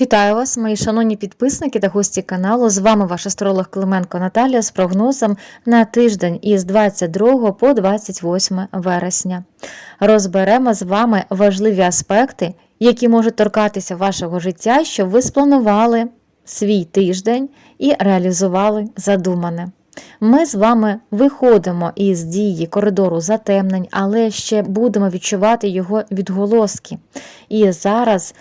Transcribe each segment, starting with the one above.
Вітаю вас, мої шановні підписники та гості каналу. З вами ваш астролог Клименко Наталія з прогнозом на тиждень із 22 по 28 вересня. Розберемо з вами важливі аспекти, які можуть торкатися вашого життя, щоб ви спланували свій тиждень і реалізували задумане. Ми з вами виходимо із дії коридору затемнень, але ще будемо відчувати його відголоски. І зараз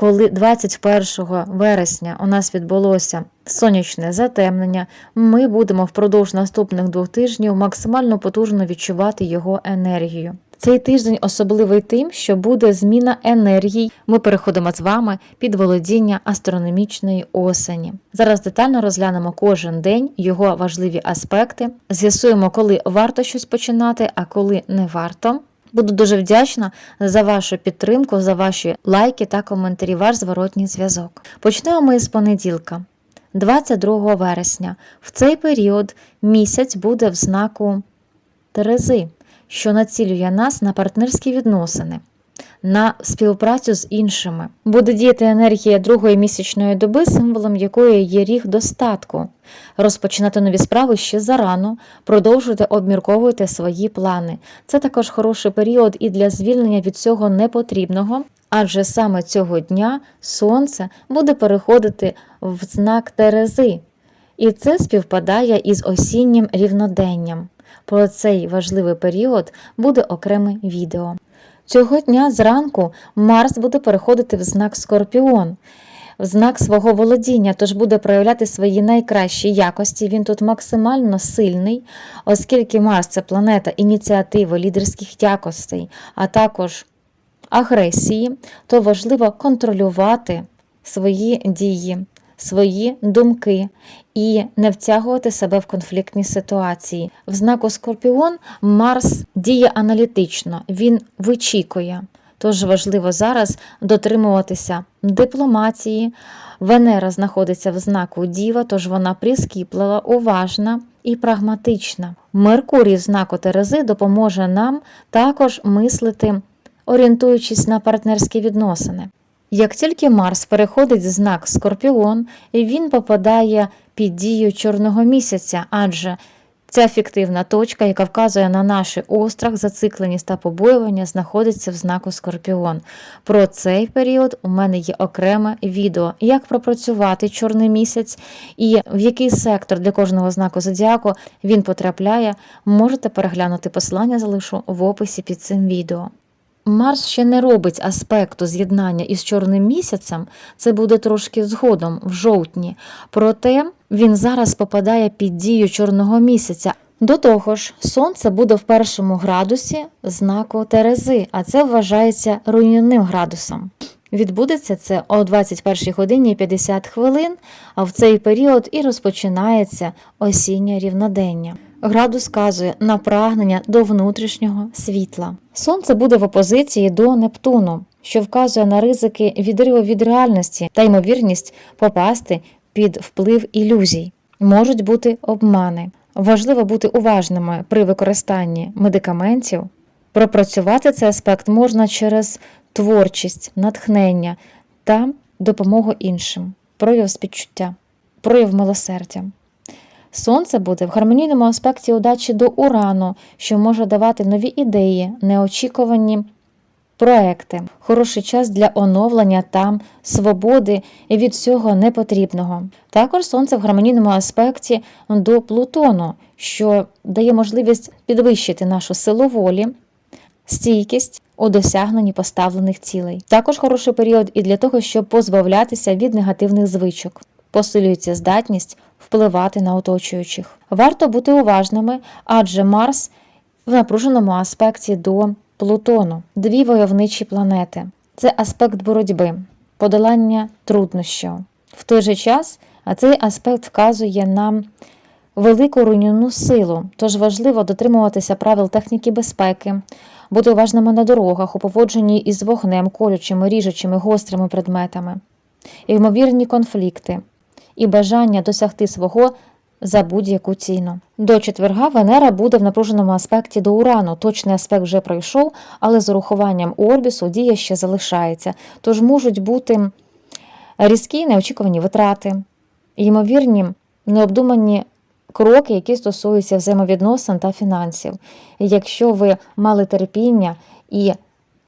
коли 21 вересня у нас відбулося сонячне затемнення, ми будемо впродовж наступних двох тижнів максимально потужно відчувати його енергію. Цей тиждень особливий тим, що буде зміна енергій. Ми переходимо з вами під володіння астрономічної осені. Зараз детально розглянемо кожен день його важливі аспекти, з'ясуємо, коли варто щось починати, а коли не варто. Буду дуже вдячна за вашу підтримку, за ваші лайки та коментарі, ваш зворотній зв'язок. Почнемо ми з понеділка, 22 вересня. В цей період місяць буде в знаку Терези, що націлює нас на партнерські відносини, на співпрацю з іншими. Буде діяти енергія другої місячної доби, символом якої є ріг достатку. Розпочинати нові справи ще зарано, продовжуйте обмірковуйте свої плани. Це також хороший період і для звільнення від цього непотрібного, адже саме цього дня сонце буде переходити в знак Терези. І це співпадає із осіннім рівноденням. Про цей важливий період буде окреме відео. Цього дня зранку Марс буде переходити в знак Скорпіон, в знак свого володіння, тож буде проявляти свої найкращі якості. Він тут максимально сильний, оскільки Марс це планета ініціативи, лідерських якостей, а також агресії, то важливо контролювати свої дії, свої думки і не втягувати себе в конфліктні ситуації. В знаку Скорпіон Марс діє аналітично, він вичікує. Тож важливо зараз дотримуватися дипломатії. Венера знаходиться в знаку Діва, тож вона прискіплива, уважна і прагматична. Меркурій в знаку Терези допоможе нам також мислити, орієнтуючись на партнерські відносини. Як тільки Марс переходить в знак Скорпіон, він попадає під дію чорного місяця, адже ця фіктивна точка, яка вказує на наш острах, зацикленість та побоювання, знаходиться в знаку Скорпіон. Про цей період у мене є окреме відео, як пропрацювати чорний місяць і в який сектор для кожного знаку зодіаку він потрапляє. Можете переглянути посилання, залишу в описі під цим відео. Марс ще не робить аспекту з'єднання із чорним місяцем, це буде трошки згодом, в жовтні. Проте він зараз попадає під дію чорного місяця. До того ж, сонце буде в першому градусі знаку Терези, а це вважається руйнівним градусом. Відбудеться це о 21 годині 50 хвилин, а в цей період і розпочинається осіннє рівнодення. Градус вказує на прагнення до внутрішнього світла. Сонце буде в опозиції до Нептуну, що вказує на ризики відриву від реальності та ймовірність попасти під вплив ілюзій. Можуть бути обмани. Важливо бути уважними при використанні медикаментів. Пропрацювати цей аспект можна через творчість, натхнення та допомогу іншим, прояв співчуття, прояв милосердя. Сонце буде в гармонійному аспекті удачі до урану, що може давати нові ідеї, неочікувані проекти, хороший час для оновлення та свободи від всього непотрібного. Також сонце в гармонійному аспекті до Плутону, що дає можливість підвищити нашу силу волі, стійкість у досягненні поставлених цілей. Також хороший період і для того, щоб позбавлятися від негативних звичок. Посилюється здатність впливати на оточуючих. Варто бути уважними, адже Марс в напруженому аспекті до Плутону, дві войовничі планети. Це аспект боротьби, подолання труднощів. В той же час цей аспект вказує нам велику руйнівну силу, тож важливо дотримуватися правил техніки безпеки, бути уважними на дорогах у поводженні із вогнем, колючими, ріжучими, гострими предметами, ймовірні конфлікти і бажання досягти свого за будь-яку ціну. До четверга Венера буде в напруженому аспекті до Урану. Точний аспект вже пройшов, але з урахуванням Орбісу дія ще залишається, тож можуть бути різкі неочікувані витрати, ймовірні необдумані кроки, які стосуються взаємовідносин та фінансів. Якщо ви мали терпіння і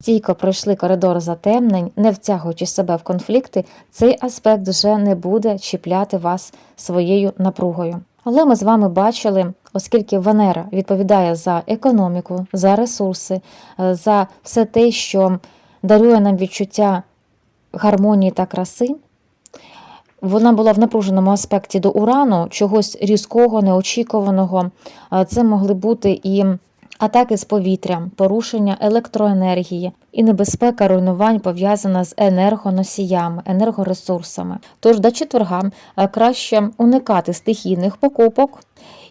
стійко пройшли коридор затемнень, не втягуючи себе в конфлікти, цей аспект вже не буде чіпляти вас своєю напругою. Але ми з вами бачили, оскільки Венера відповідає за економіку, за ресурси, е, за все те, що дарує нам відчуття гармонії та краси. Вона була в напруженому аспекті до урану, чогось різкого, неочікуваного. Е, Це могли бути і атаки з повітря, порушення електроенергії і небезпека руйнувань пов'язана з енергоносіями, енергоресурсами. Тож до четверга е, краще уникати стихійних покупок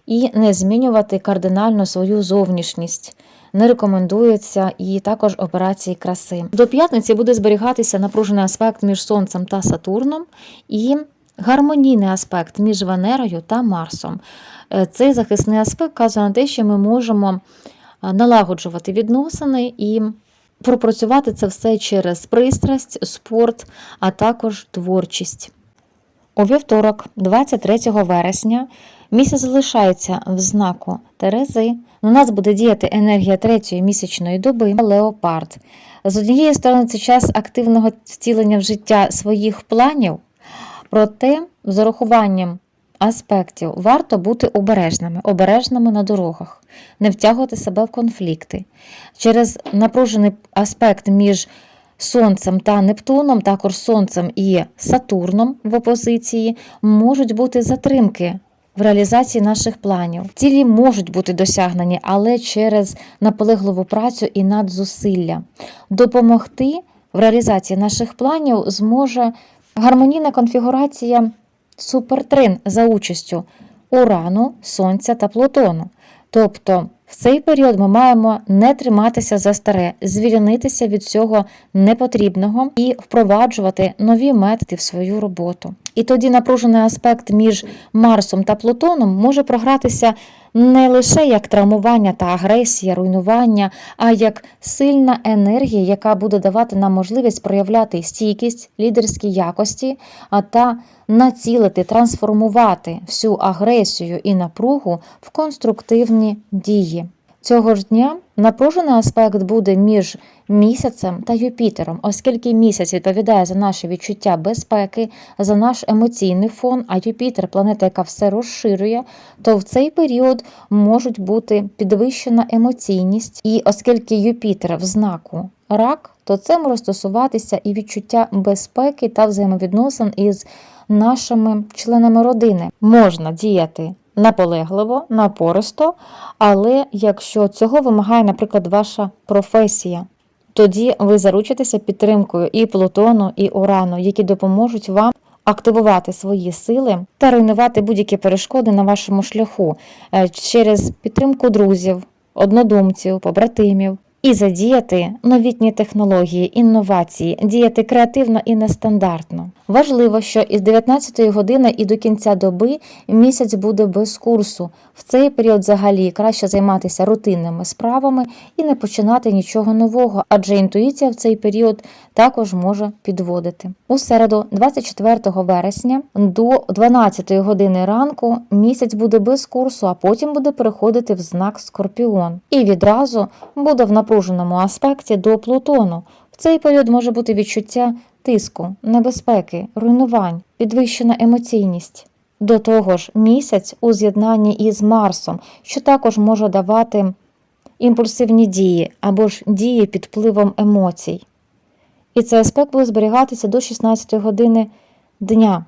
і не змінювати кардинально свою зовнішність. Не рекомендується і також операції краси. До п'ятниці буде зберігатися напружений аспект між Сонцем та Сатурном і гармонійний аспект між Венерою та Марсом. Е, Цей захисний аспект вказує на те, що ми можемо е, налагоджувати відносини і пропрацювати це все через пристрасть, спорт, а також творчість. У вівторок, 23 вересня, місяць залишається в знаку Терези. На нас буде діяти енергія третьої місячної доби Леопард. З однієї сторони, це час активного втілення в життя своїх планів, проте з урахуванням аспектів варто бути обережними, обережними на дорогах, не втягувати себе в конфлікти. Через напружений аспект між Сонцем та Нептуном, також Сонцем і Сатурном в опозиції, можуть бути затримки в реалізації наших планів. Цілі можуть бути досягнені, але через наполегливу працю і надзусилля. Допомогти в реалізації наших планів зможе гармонійна конфігурація супертрин за участю Урану, Сонця та Плутону. Тобто в цей період ми маємо не триматися за старе, звільнитися від цього непотрібного і впроваджувати нові методи в свою роботу. І тоді напружений аспект між Марсом та Плутоном може програтися не лише як травмування та агресія, руйнування, а як сильна енергія, яка буде давати нам можливість проявляти стійкість, лідерські якості, а та націлити, трансформувати всю агресію і напругу в конструктивні дії. Цього ж дня напружений аспект буде між місяцем та Юпітером, оскільки місяць відповідає за наше відчуття безпеки, за наш емоційний фон, а Юпітер планета, яка все розширює, то в цей період можуть бути підвищена емоційність, і оскільки Юпітер в знаку рак, то це може стосуватися і відчуття безпеки та взаємовідносин із нашими членами родини. Можна діяти наполегливо, напористо, але якщо цього вимагає, наприклад, ваша професія, тоді ви заручитеся підтримкою і Плутону, і Урану, які допоможуть вам активувати свої сили та руйнувати будь-які перешкоди на вашому шляху е, через підтримку друзів, однодумців, побратимів. І задіяти новітні технології, інновації, діяти креативно і нестандартно. Важливо, що із 19 години і до кінця доби місяць буде без курсу. В цей період взагалі краще займатися рутинними справами і не починати нічого нового, адже інтуїція в цей період також може підводити. У середу, 24 вересня, до 12 години ранку місяць буде без курсу, а потім буде переходити в знак Скорпіон. І відразу буде в напруженому аспекті до Плутону. В цей період може бути відчуття тиску, небезпеки, руйнувань, підвищена емоційність. До того ж, місяць у з'єднанні із Марсом, що також може давати імпульсивні дії або ж дії під впливом емоцій. І цей аспект буде зберігатися до 16 години дня,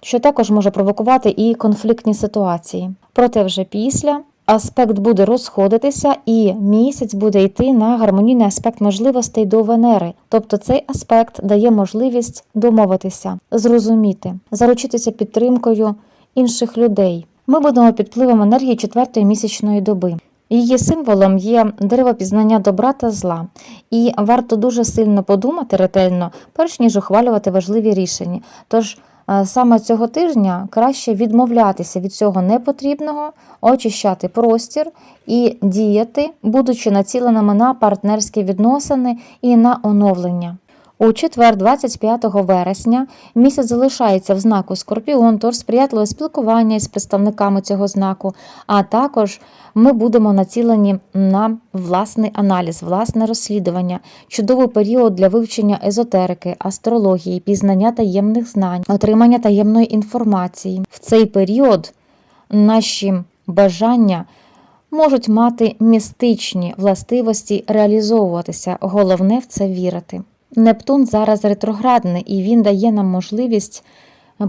що також може провокувати і конфліктні ситуації. Проте вже після аспект буде розходитися, і місяць буде йти на гармонійний аспект можливостей до Венери. Тобто цей аспект дає можливість домовитися, зрозуміти, заручитися підтримкою інших людей. Ми будемо під впливом енергії четвертої місячної доби. Її символом є дерево пізнання добра та зла, і варто дуже сильно подумати ретельно, перш ніж ухвалювати важливі рішення. Тож саме цього тижня краще відмовлятися від цього непотрібного, очищати простір і діяти, будучи націленими на партнерські відносини і на оновлення. У четвер, 25 вересня, місяць залишається в знаку Скорпіон, тож сприятливе спілкування із представниками цього знаку, а також ми будемо націлені на власний аналіз, власне розслідування, чудовий період для вивчення езотерики, астрології, пізнання таємних знань, отримання таємної інформації. В цей період наші бажання можуть мати містичні властивості реалізовуватися. Головне в це вірити. Нептун зараз ретроградний і він дає нам можливість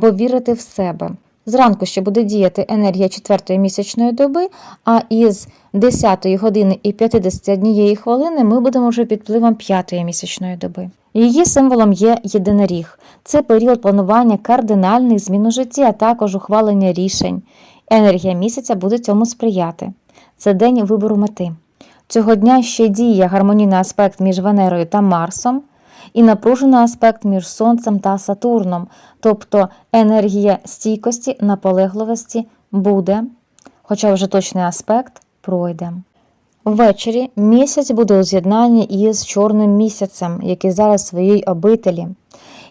повірити в себе. Зранку ще буде діяти енергія четвертої місячної доби, а із 10 години і 51 хвилини ми будемо вже під впливом п'ятої місячної доби. Її символом є єдиноріг. Це період планування кардинальних змін у житті, а також ухвалення рішень. Енергія місяця буде цьому сприяти. Це день вибору мети. Цього дня ще діє гармонійний аспект між Венерою та Марсом і напружений аспект між Сонцем та Сатурном, тобто енергія стійкості, наполегливості буде, хоча вже точний аспект пройде. Ввечері місяць буде у з'єднанні із чорним місяцем, який зараз в своїй обителі.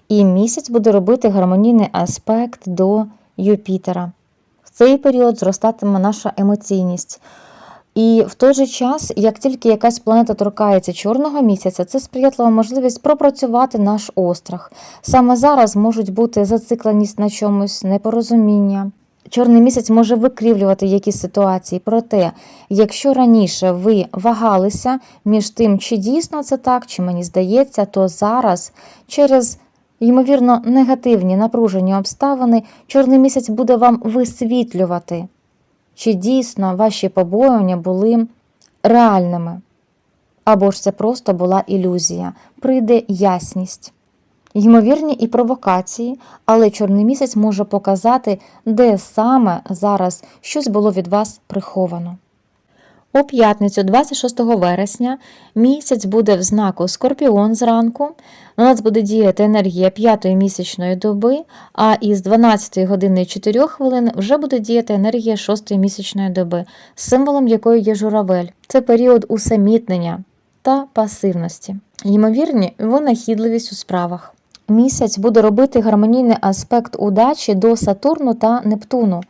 І місяць буде робити гармонійний аспект до Юпітера. В цей період зростатиме наша емоційність. І в той же час, як тільки якась планета торкається чорного місяця, це сприятлива можливість пропрацювати наш острах. Саме зараз можуть бути зацикленість на чомусь, непорозуміння. Чорний місяць може викривлювати якісь ситуації. Проте, якщо раніше ви вагалися між тим, чи дійсно це так, чи мені здається, то зараз через ймовірно негативні напружені обставини чорний місяць буде вам висвітлювати чи дійсно ваші побоювання були реальними, або ж це просто була ілюзія, прийде ясність. Ймовірні і провокації, але чорний місяць може показати, де саме зараз щось було від вас приховано. У п'ятницю, 26 вересня, місяць буде в знаку Скорпіон зранку. На нас буде діяти енергія п'ятої місячної доби, а із 12 години 4 хвилин вже буде діяти енергія шостої місячної доби, символом якої є журавель. Це період усамітнення та пасивності. Ймовірні винахідливість у справах. Місяць буде робити гармонійний аспект удачі до Сатурну та Нептуну.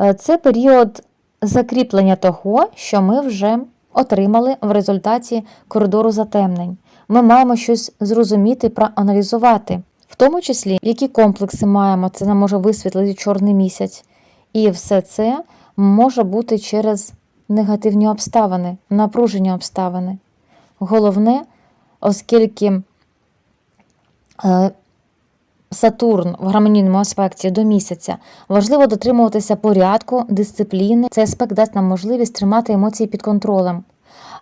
Е, Це період закріплення того, що ми вже отримали в результаті коридору затемнень. Ми маємо щось зрозуміти, проаналізувати, в тому числі, які комплекси маємо, це нам може висвітлити чорний місяць. І все це може бути через негативні обставини, напружені обставини. Головне, оскільки е, Сатурн в гармонійному аспекті до місяця. Важливо дотримуватися порядку, дисципліни. Цей аспект дасть нам можливість тримати емоції під контролем.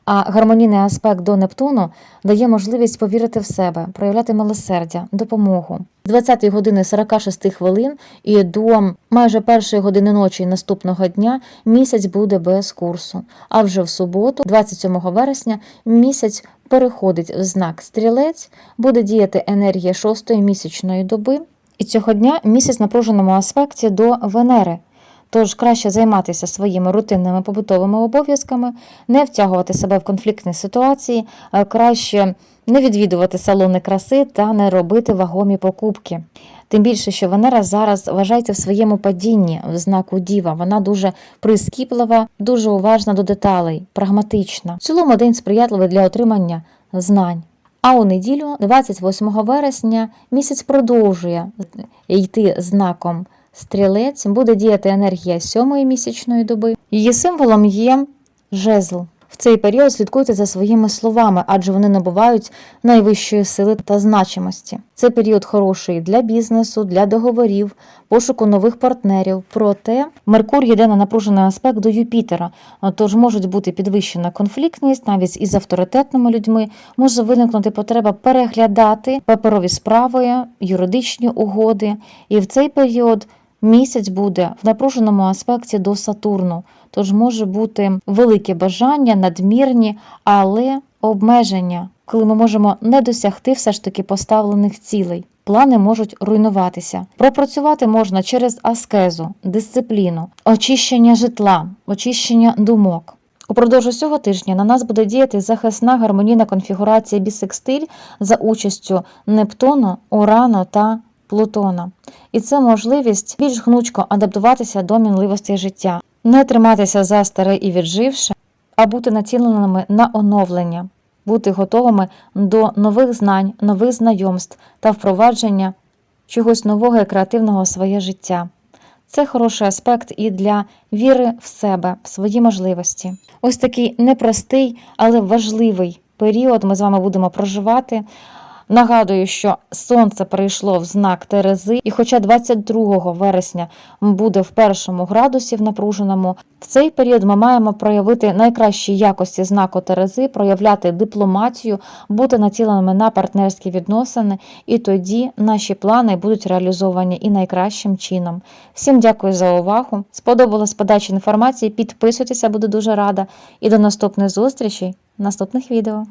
А гармонійний аспект до Нептуну дає можливість повірити в себе, проявляти милосердя, допомогу. З 20 години 46 хвилин і до майже першої години ночі наступного дня місяць буде без курсу. А вже в суботу, 27 вересня, місяць переходить в знак стрілець, буде діяти енергія шостої місячної доби. І цього дня місяць в напруженому аспекті до Венери. Тож краще займатися своїми рутинними побутовими обов'язками, не втягувати себе в конфліктні ситуації, краще не відвідувати салони краси та не робити вагомі покупки. Тим більше, що Венера зараз вважається в своєму падінні в знаку Діва. Вона дуже прискіплива, дуже уважна до деталей, прагматична. В цілому день сприятливий для отримання знань. А у неділю, 28 вересня, місяць продовжує йти знаком стрілець, буде діяти енергія сьомої місячної доби. Її символом є жезл. В цей період слідкуйте за своїми словами, адже вони набувають найвищої сили та значимості. Це період хороший для бізнесу, для договорів, пошуку нових партнерів. Проте Меркурій йде на напружений аспект до Юпітера, тож можуть бути підвищена конфліктність навіть із авторитетними людьми. Може виникнути потреба переглядати паперові справи, юридичні угоди. І в цей період місяць буде в напруженому аспекті до Сатурну. Тож може бути велике бажання, надмірні, але обмеження, коли ми можемо не досягти все ж таки поставлених цілей. Плани можуть руйнуватися. Пропрацювати можна через аскезу, дисципліну, очищення житла, очищення думок. Упродовж усього тижня на нас буде діяти захисна гармонійна конфігурація бісекстиль за участю Нептуну, Урану та Плутона. І це можливість більш гнучко адаптуватися до мінливостей життя, не триматися за старе і відживше, а бути націленими на оновлення, бути готовими до нових знань, нових знайомств та впровадження чогось нового і креативного в своє життя. Це хороший аспект і для віри в себе, в свої можливості. Ось такий непростий, але важливий період ми з вами будемо проживати. Нагадую, що сонце перейшло в знак Терези, і хоча 22 вересня буде в першому градусі в напруженому, в цей період ми маємо проявити найкращі якості знаку Терези, проявляти дипломатію, бути націленими на партнерські відносини, і тоді наші плани будуть реалізовані і найкращим чином. Всім дякую за увагу. Сподобалась подача інформації. Підписуйтеся, буду дуже рада. І до наступних зустрічей наступних відео.